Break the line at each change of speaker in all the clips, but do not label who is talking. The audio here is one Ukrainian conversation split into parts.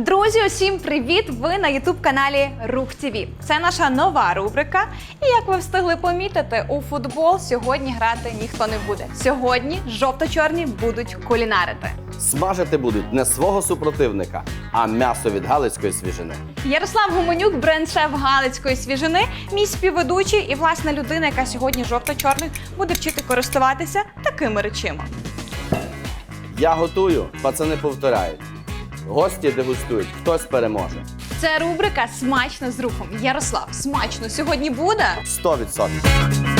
Друзі, усім привіт! Ви на ютуб-каналі Рух ТВ. Це наша нова рубрика. І як ви встигли помітити, у футбол сьогодні грати ніхто не буде. Сьогодні жовто-чорні будуть кулінарити.
Смажити будуть не свого супротивника, а м'ясо від галицької свіжини.
Ярослав Гуменюк, бренд-шеф Галицької свіжини, мій співведучий і власна людина, яка сьогодні жовто-чорних буде вчити користуватися такими речима.
Я готую, пацани повторяють. Гості дегустують, хтось переможе.
Це рубрика Смачно з рухом. Ярослав, смачно сьогодні буде.
100%.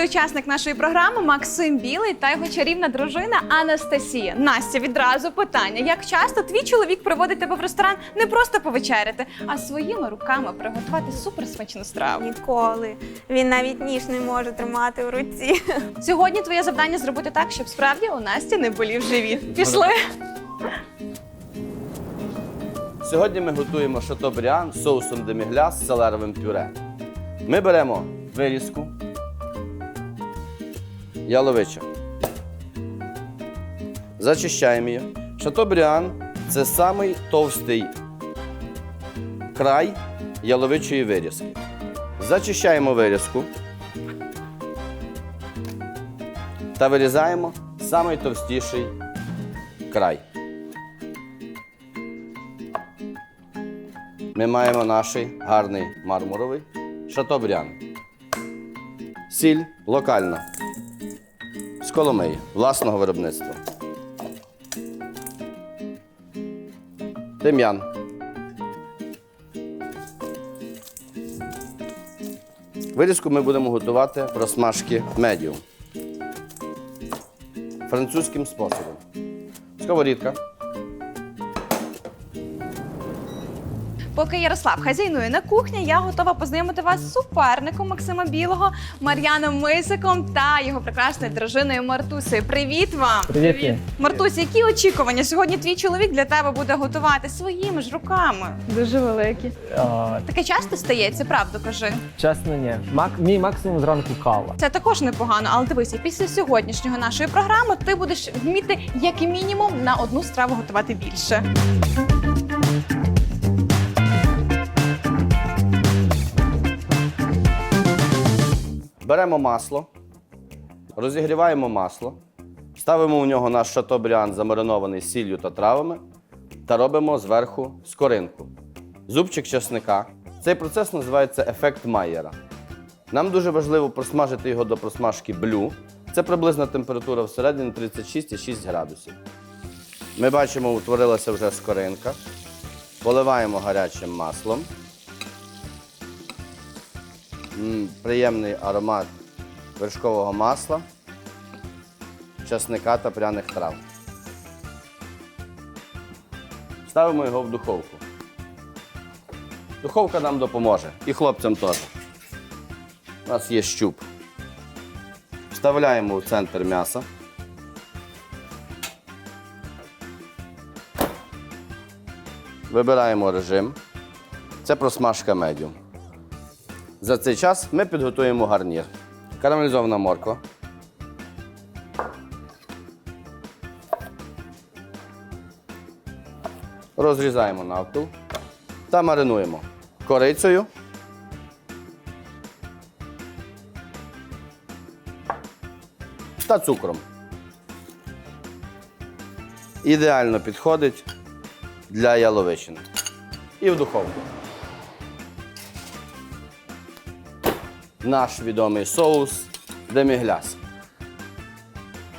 Перший учасник нашої програми Максим Білий та його чарівна дружина Анастасія. Настя, відразу питання: як часто твій чоловік приводить тебе в ресторан не просто повечеряти, а своїми руками приготувати суперсмачну страву?
Ніколи. Він навіть ніж не може тримати в руці.
Сьогодні твоє завдання зробити так, щоб справді у Насті не болів живіт. Пішли.
Сьогодні ми готуємо шатобріан з соусом деміглас з селеровим пюре. Ми беремо вирізку, яловича. Зачищаємо її. Шатобріан це самий товстий край яловичої вирізки. Зачищаємо вирізку та вирізаємо самий товстіший край. Ми маємо наш гарний мармуровий шатобрян. Сіль локальна. З Коломиї, власного виробництва. Тим'ян. Вирізку ми будемо готувати просмажки медіум. Французьким способом. Сковорідка.
Поки Ярослав хазяйнує на кухні, я готова познайомити вас з суперником Максима Білого, Мар'яном Мисиком та його прекрасною дружиною Мартусею. Привіт вам!
Привіт, Ні.
Мартусь, які очікування? Сьогодні твій чоловік для тебе буде готувати своїми ж руками. Дуже великі.
А,
Таке часто стається, правду кажи.
чесно, ні. Мак, мій максимум зранку кава.
Це також непогано, але дивися, після сьогоднішнього нашої програми ти будеш вміти як мінімум на одну страву готувати більше.
Беремо масло, розігріваємо масло, ставимо у нього наш шатобріан, замаринований сіллю та травами, та робимо зверху скоринку. Зубчик чесника. Цей процес називається ефект Майєра. Нам дуже важливо просмажити його до просмажки блю. Це приблизна температура всередині 36,6 градусів. Ми бачимо, утворилася вже скоринка. Поливаємо гарячим маслом. Приємний аромат вершкового масла, часника та пряних трав. Ставимо його в духовку. Духовка нам допоможе і хлопцям теж. У нас є щуп. Вставляємо в центр м'яса. Вибираємо режим. Це просмажка медіум. За цей час ми підготуємо гарнір. Карамелізована морква. Розрізаємо навпіл та маринуємо корицею. Та цукром. Ідеально підходить для яловичини. І в духовку. Наш відомий соус демігляс.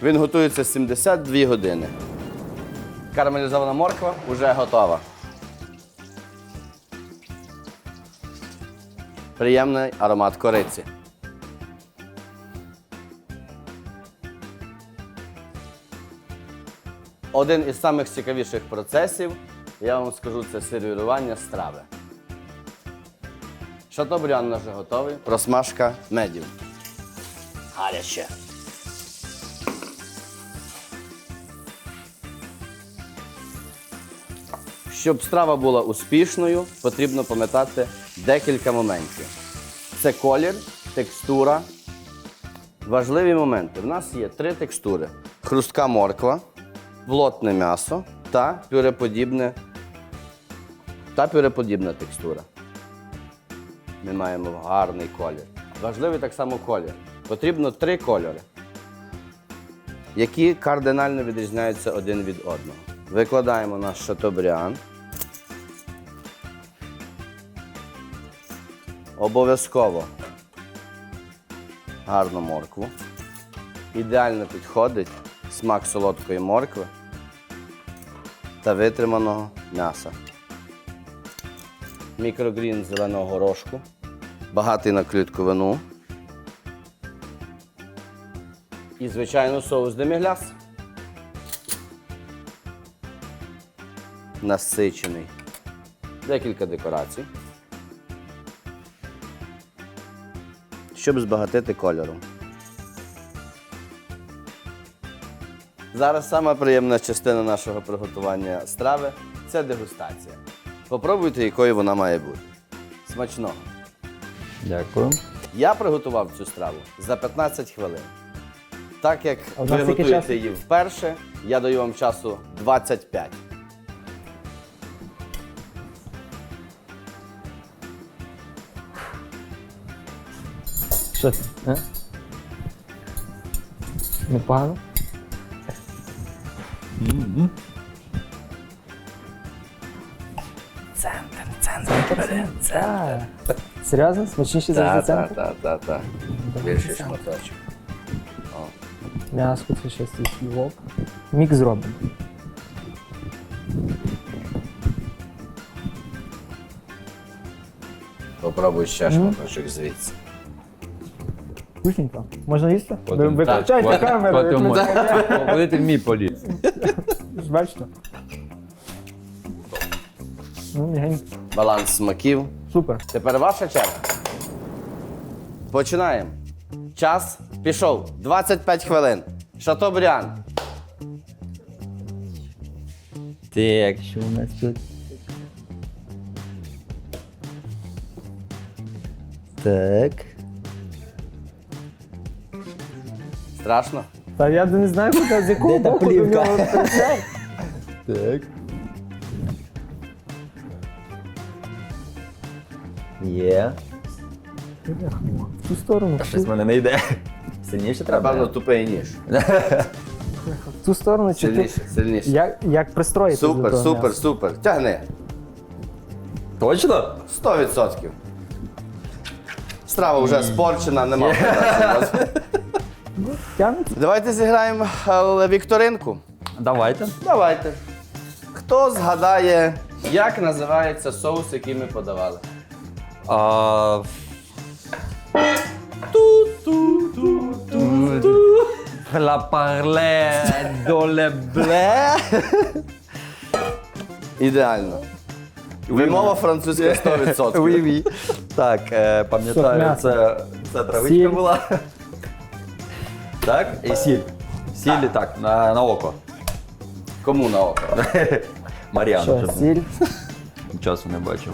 Він готується 72 години. Карамелізована морква вже готова. Приємний аромат кориці. Один із самих цікавіших процесів, я вам скажу, це сервірування страви. Шатобріан вже готовий. Розмашка медів. Гаряче. Щоб страва була успішною, потрібно пам'ятати декілька моментів. Це колір, текстура. Важливі моменти. У нас є три текстури: хрустка морква, плотне м'ясо та пюреподібне, та пюреподібна текстура. Ми маємо гарний колір. Важливий так само колір. Потрібно три кольори, які кардинально відрізняються один від одного. Викладаємо наш шатобріан. Обов'язково гарну моркву. Ідеально підходить смак солодкої моркви та витриманого м'яса. Мікрогрін зеленого горошку, багатий на клітковину. І, звичайно, соус демігляс. Насичений. Декілька декорацій. Щоб збагатити кольором. Зараз сама приємна частина нашого приготування страви це дегустація. Попробуйте, якою вона має бути. Смачного!
Дякую.
Я приготував цю страву за 15 хвилин. Так як
А
ви
скільки
готуєте
часу?
її вперше, я даю вам часу 25.
Що? А? Непогано? Центр. Серйозно? Смачніше завжди центр?
так, так, так. Більший шматочок.
М'ясо це ще стій сливок. Мікс зробимо.
Попробуй ще шматочок звідси.
Вкусненько. Можна їсти? Ви
Потім-
виключайте
Так,
камеру.
потім-
виключайте.
Коли мій поліз.
Ж Бачите? Ну, мігенько.
Баланс смаків.
Супер.
Тепер ваша черга. Починаємо. Час пішов. 25 хвилин. Шатобріан.
Так, що у нас тут? Так.
Страшно?
Та я не знаю, куди з якого
Де та
боку до
плівка?
нього прийшов.
Так. Є.
В цю сторону, в
Щось в мене не йде. Сильніше треба.
Напевно, тупий ніж.
в цю сторону чи ти?
Сильніше, сильніше.
Як, як пристроїти до
Супер,
того
супер,
м'яса?
супер. Тягни.
Точно?
100%. Страва вже спорчена, нема питань.
Тягнеться?
Давайте зіграємо е, вікторинку.
Давайте.
Давайте. Хто згадає, як називається соус, який ми подавали?
А... La parle доле бле.
Ідеально. Вимова французька 100%.
Уй-ві. Так, е, пам'ятаю,
м'ясо?
це, це травичка
Сіль.
була. Так, і сіль. Сіль так, на, на око.
Кому на око?
Маріана,
Що,
щоб
сіль?
часу не бачив.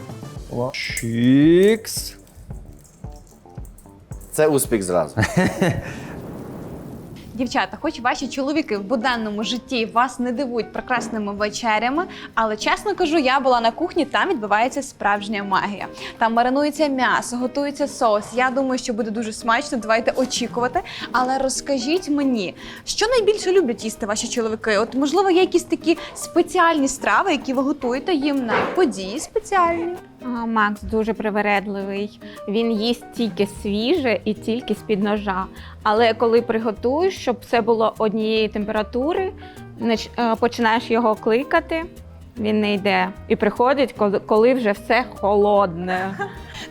Чікс.
Це успіх зразу.
Дівчата, хоч ваші чоловіки в буденному житті вас не дивують прекрасними вечерями, але чесно кажу, я була на кухні, там відбувається справжня магія. Там маринується м'ясо, готується соус. Я думаю, що буде дуже смачно. Давайте очікувати. Але розкажіть мені, що найбільше люблять їсти ваші чоловіки? От можливо, є якісь такі спеціальні страви, які ви готуєте їм на події спеціальні.
Макс дуже привередливий. Він їсть тільки свіже і тільки з-під ножа. Але коли приготуєш, щоб все було однієї температури, е, починаєш його кликати, він не йде. І приходить, коли вже все холодне.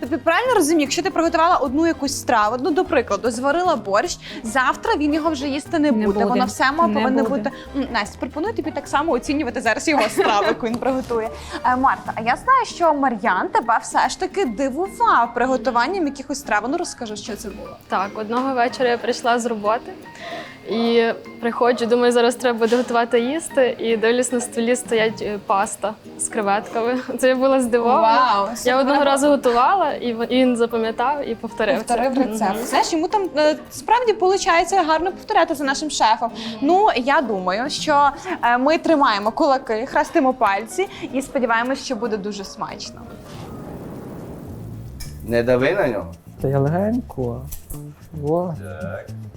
Тобто правильно розумію, якщо ти приготувала одну якусь страву, ну до прикладу, зварила борщ, завтра він його вже їсти не буде.
буде.
Воно все має
Не
повинно бути. Настя, пропоную тобі так само оцінювати зараз його страву, яку він приготує. Е, Марта, а я знаю, що Мар'ян тебе все ж таки дивував приготуванням якихось страв. Ну розкажи, що це було.
Так, одного вечора я прийшла з роботи І приходжу, думаю, зараз треба буде готувати їсти. І дивлюсь на столі стоять е, паста з креветками. Це я була здивована.
Вау,
Я одного разу готувала, і він запам'ятав і повторив. це.
Повторив рецепт. Знаєш, йому там е, справді виходить гарно повторяти за нашим шефом. Ну я думаю, що е, ми тримаємо кулаки, хрестимо пальці і сподіваємось, що буде дуже смачно.
Не дави на нього.
Та я легенько. О,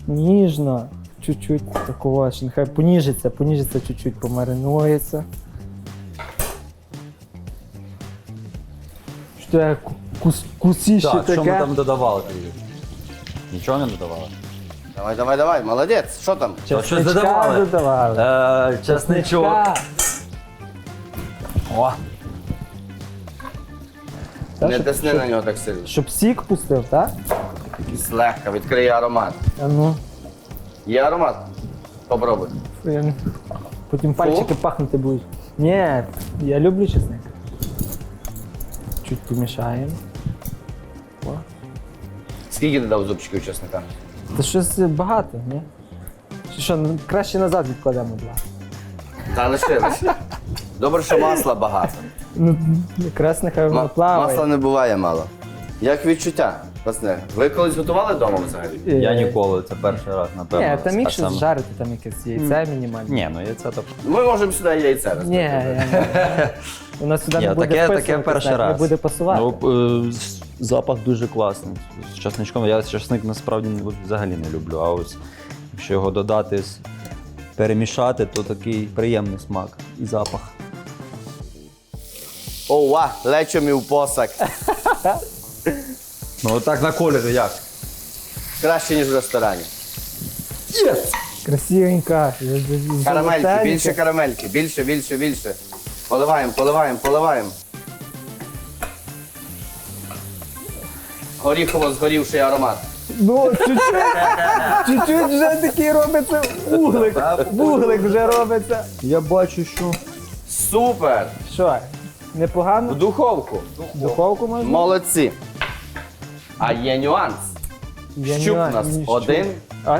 ніжно. Чуть-чуть такого, що нехай поніжиться, поніжиться чуть-чуть, помаринується. Що я кус, кусіще
Так,
таке.
що ми там додавали тоді? Нічого не додавали?
Давай, давай, давай, молодець. Що там?
То щось
Чесничка
додавали?
додавали.
Е, чесничок.
Чесничка.
О,
Та,
Не
щоб-
тисни
щоб-
на нього так сильно.
Щоб сік пустив, так?
Злегка, відкриє аромат.
А ну,
Є аромат? Попробуй.
блін. Потім пальчики пахнути будуть. Ні, я люблю чесник. Чуть помішаємо. О.
Скільки ти дав зубчиків чесника?
Та щось багато, ні? Чи що, ну, краще назад відкладемо два.
Та лишилось. Добре, що масла багато.
Ну, якраз нехай воно
Ма-
плаває.
масла не буває мало. Як відчуття? Пацани, ви колись готували вдома взагалі?
Е,
я ніколи, це перший раз, напевно.
Ні, там
так
щось жарити, там якесь яйце мінімальне.
Ні, ну яйце то.
Ми можемо сюди яйце
Ні,
розбити.
не- у нас сюди
Ні,
не буде
таке, таке
вписуватись,
перший
так,
раз.
Не буде пасувати.
Ну, е, з- запах дуже класний. З часничком. Я часник насправді не- взагалі не люблю. А ось якщо його додати, з- перемішати, то такий приємний смак і запах.
Ова, лечо мій в посак.
Ну отак на кольорі як?
Краще, ніж в ресторані.
Красивенька.
Карамельки, більше карамельки, більше, більше, більше. Поливаємо, поливаємо, поливаємо. Горіхово згорівший аромат.
Ну, чуть-чуть, чуть-чуть вже такий робиться вуглик. Вуглик вже робиться.
Я бачу, що.
Супер!
Що,
В
непогано?
духовку.
Духовку можна?
Молодці. А є нюанс.
Я
Щуп у нас
ні, щуп.
один
А,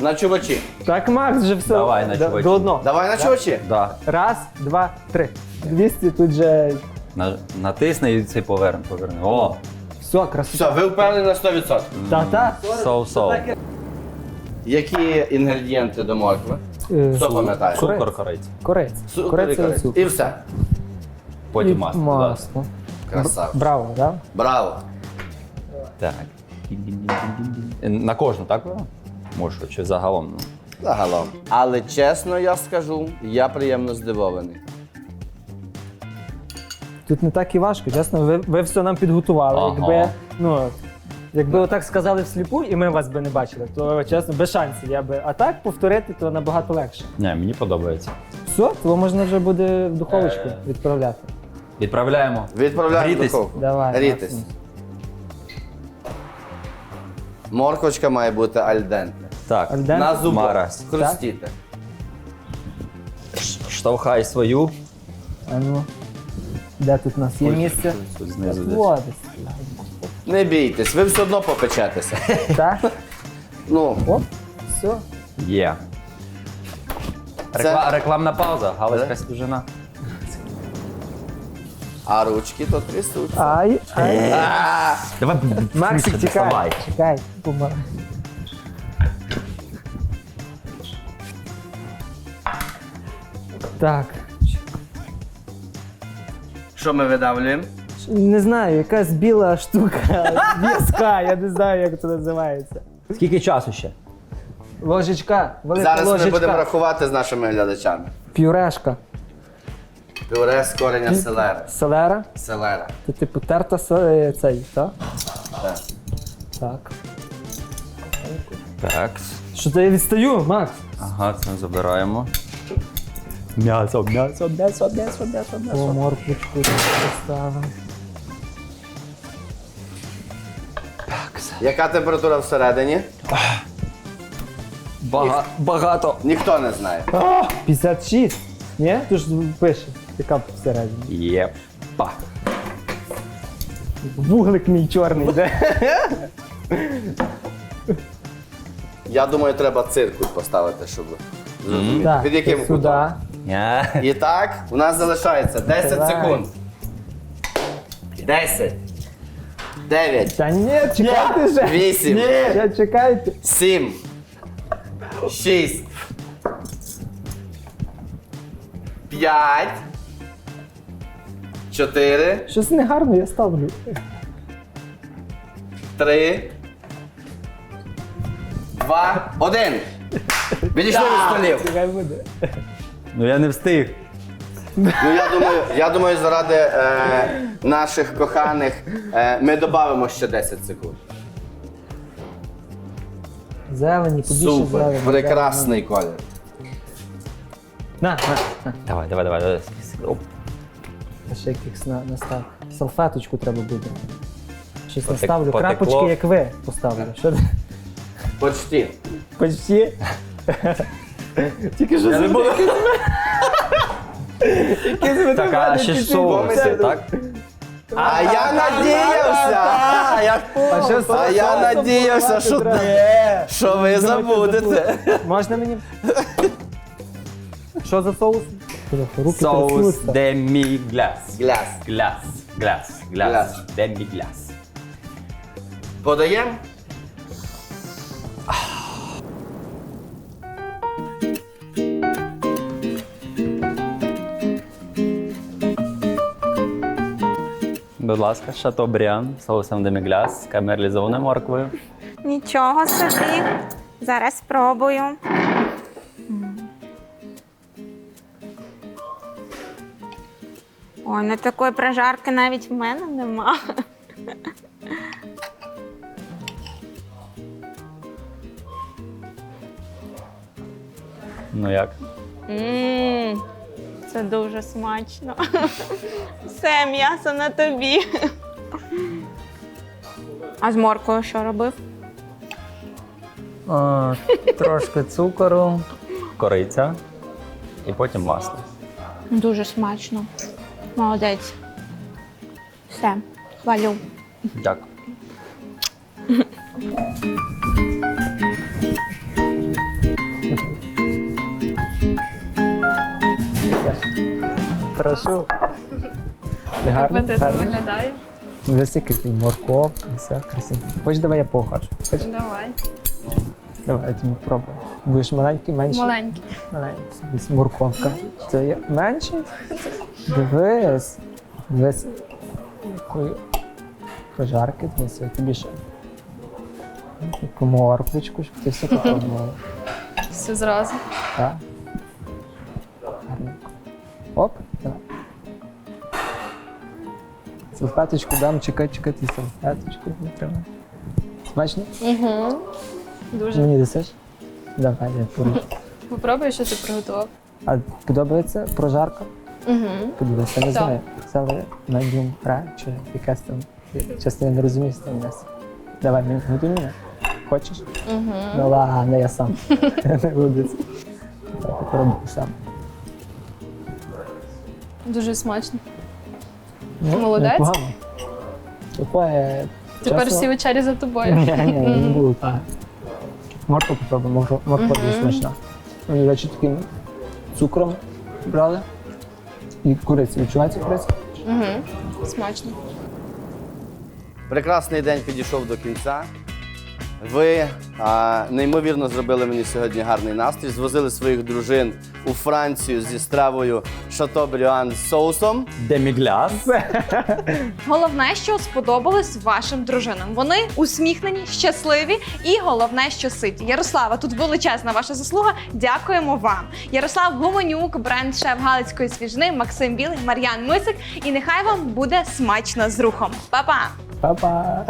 на чувачі.
так, Макс, вже все.
Давай на чувачі.
до одного.
Давай на чувачі.
Да.
Раз, два, три. 200 тут же.
На, натисни і цей поверне, поверне. О!
Все, красота.
Все, ви впевнені на 100%.
Та-та.
Соу-соу.
Які інгредієнти до моркви?
Е,
Хто пам'ятає?
Цукор кориць.
Корець.
Цукор і
Корець і цукор.
І все.
Потім
І
масло.
масло.
Красава.
Браво, так?
Браво.
Так. На кожну, так? Може, чи загалом?
Загалом. Але чесно я скажу, я приємно здивований.
Тут не так і важко, чесно, ви, ви все нам підготували.
Ага.
Якби, ну, якби отак сказали всліпу, і ми вас би не бачили, то чесно, без шансів. Я би. А так повторити, то набагато легше.
Ні, мені подобається.
Все, то можна вже буде в духовочку
Е.
відправляти.
Відправляємо.
Відправляємо
Грітись.
духовку.
Давай.
Грітись.
Максим.
Морквочка має бути альдентна.
Так,
Альденте?
На зубах.
Марас.
Хрустіти.
штовхай свою.
А ну, де тут у нас є місце?
тут знизу десь.
О,
Не бійтесь, ви все одно попечетеся.
десь. Так?
Ну,
Оп, все.
Є. Рекла- Рекламна пауза, галицька свіжина.
А ручки то трясуться.
Ай, ай.
Давай,
Максик,
швидше
чекай.
доставай.
Чекай, помар. Так.
Що ми видавлюємо?
Не знаю, якась біла штука. В'язка, я не знаю, як це називається.
Скільки часу ще?
Ложечка, велика
Зараз ми
ложечка.
будемо рахувати з нашими глядачами.
Пюрешка.
Пюре з кореня селери.
Селера.
Селера.
Це типу терта се- цей, так?
Так.
Так.
Так.
Що то я відстаю, Макс?
Ага, це забираємо. М'ясо, м'ясо, м'ясо, м'ясо, м'ясо,
О,
м'ясо.
морквочку тут поставимо.
Яка температура всередині?
Бага- багато.
Ніхто не знає.
56. Ні? Тут ж пише, яка всередині.
Єпа.
Вуглик мій чорний йде.
Я думаю, треба циркуль поставити, щоб зрозуміти.
Так,
Під яким
ти
кутом?
сюди.
Ня.
І так, у нас залишається 10
Давай.
секунд. 10. 9.
Та ні, чекайте вже.
Вісім.
Ні, я чекайте.
7. 6. 5. 4.
Щось негарно я ставлю.
3. 2. 1. Відійшли від столів.
Буде.
Ну я не встиг.
Ну я думаю, я думаю, заради е, наших коханих е, ми додамо ще 10 секунд.
Зелені, побільше
Супер,
зелені.
прекрасний колір.
На, на, на.
Давай, давай, давай. давай. Оп.
А ще якихось на, настав. Салфеточку треба буде. Щось
Потек-
наставлю.
потекло.
Крапочки, як ви поставлю. Що ти?
Почти.
Почти. Тільки що
Я не буду.
Так, а ще ж так?
А я надіявся!
А, я
А, що
А я надіявся, що, що ви забудете.
Можна мені? Що за соус? Руки
Соус
трясуться.
демігляс.
Гляс.
Глас. Глас.
Глас.
Глас. Демігляс.
Подаємо?
Будь ласка, шатобріан з соусом демігляс, камерлізованою морквою.
Нічого собі. Зараз спробую. Ой, ну такої прожарки навіть в мене нема.
Ну як?
Мм, це дуже смачно. Все, м'ясо на тобі. А з моркою що робив?
А, Трошки цукору.
Кориця. І потім масло.
Дуже смачно. Молодець. Все, хвалю.
Дякую.
Прошу. Гарно?
Апетитно
Гарно?
виглядає.
Який морков, все красиво. Хочеш, давай я похожу. Хочеш?
Давай.
Давай, я тобі. Будеш маленький, менший?
Маленький.
Маленький. Десь морковка. Це є менший? Дивись. Дивись. Якої пожарки, дивись, тобі ще. Таку морквочку, щоб ти все попробувала.
Все зразу.
Так. Гарненько. Оп, давай. Салфеточку дам, чекай, чекай, ти салфеточку треба. Смачно?
Угу. Дуже.
Мені дасиш? Давай, я поруч.
Попробуй, що ти приготував.
А подобається прожарка?
Угу.
Подивися, не
Так.
знаю. Це ви на дім гра, чи якась там. Чесно, я не розумію, що там м'ясо. Давай, мені готуй мене. Хочеш?
Угу.
Ну ладно, я сам. Не буду. це. Так, попробую сам.
Дуже смачно.
Ну,
Молодець.
Непогано.
Тепер
чесно.
всі вечері за тобою.
Ні, ні, не було так. Моркву попробуємо, морква морква дуже смачна. Вони, до речі, таким цукром брали. І куриця. Відчувається куриця?
Угу. Смачно.
Прекрасний день підійшов до кінця. Ви а, неймовірно зробили мені сьогодні гарний настрій. Звозили своїх дружин у Францію зі стравою Шатобріан з соусом.
Демігляс.
Головне, що сподобалось вашим дружинам. Вони усміхнені, щасливі і головне, що ситі. Ярослава, тут величезна ваша заслуга. Дякуємо вам. Ярослав Гуменюк, бренд шеф Галицької свіжни, Максим Білий, Мар'ян Мисик. І нехай вам буде смачно з рухом. Па-па!
Па-па!